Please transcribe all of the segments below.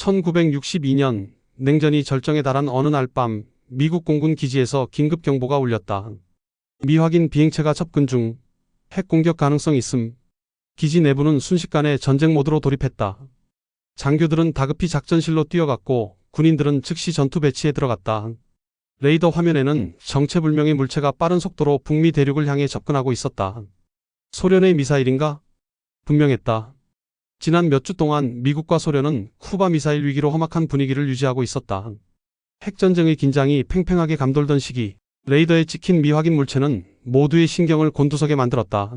1962년 냉전이 절정에 달한 어느 날 밤 미국 공군 기지에서 긴급 경보가 울렸다. 미확인 비행체가 접근 중 핵 공격 가능성 있음. 기지 내부는 순식간에 전쟁 모드로 돌입했다. 장교들은 다급히 작전실로 뛰어갔고 군인들은 즉시 전투 배치에 들어갔다. 레이더 화면에는 정체불명의 물체가 빠른 속도로 북미 대륙을 향해 접근하고 있었다. 소련의 미사일인가? 분명했다. 지난 몇 주 동안 미국과 소련은 쿠바 미사일 위기로 험악한 분위기를 유지하고 있었다. 핵전쟁의 긴장이 팽팽하게 감돌던 시기, 레이더에 찍힌 미확인 물체는 모두의 신경을 곤두서게 만들었다.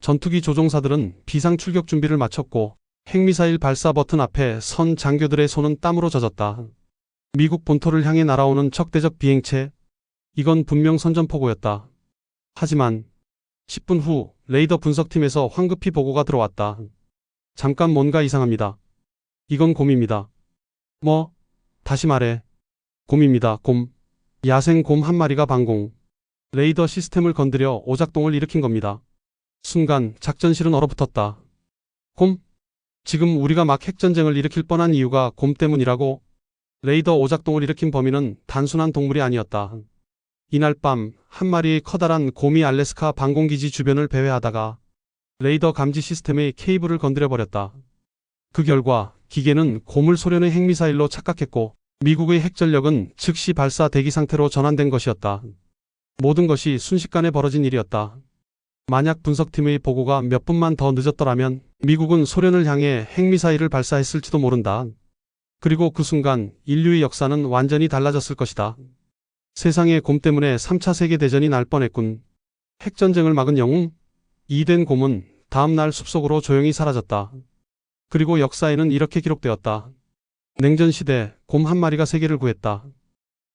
전투기 조종사들은 비상 출격 준비를 마쳤고 핵미사일 발사 버튼 앞에 선 장교들의 손은 땀으로 젖었다. 미국 본토를 향해 날아오는 적대적 비행체. 이건 분명 선전포고였다. 하지만 10분 후 레이더 분석팀에서 황급히 보고가 들어왔다. 잠깐 뭔가 이상합니다. 이건 곰입니다. 뭐? 다시 말해. 곰입니다. 곰. 야생 곰 한 마리가 방공. 레이더 시스템을 건드려 오작동을 일으킨 겁니다. 순간 작전실은 얼어붙었다. 곰? 지금 우리가 막 핵전쟁을 일으킬 뻔한 이유가 곰 때문이라고? 레이더 오작동을 일으킨 범인은 단순한 동물이 아니었다. 이날 밤 한 마리의 커다란 곰이 알래스카 방공기지 주변을 배회하다가 레이더 감지 시스템의 케이블을 건드려버렸다. 그 결과 기계는 곰을 소련의 핵미사일로 착각했고 미국의 핵전력은 즉시 발사 대기 상태로 전환된 것이었다. 모든 것이 순식간에 벌어진 일이었다. 만약 분석팀의 보고가 몇 분만 더 늦었더라면 미국은 소련을 향해 핵미사일을 발사했을지도 모른다. 그리고 그 순간 인류의 역사는 완전히 달라졌을 것이다. 세상의 곰 때문에 3차 세계대전이 날 뻔했군. 핵전쟁을 막은 영웅? 이된 곰은 다음날 숲속으로 조용히 사라졌다. 그리고 역사에는 이렇게 기록되었다. 냉전시대 곰 한 마리가 세계를 구했다.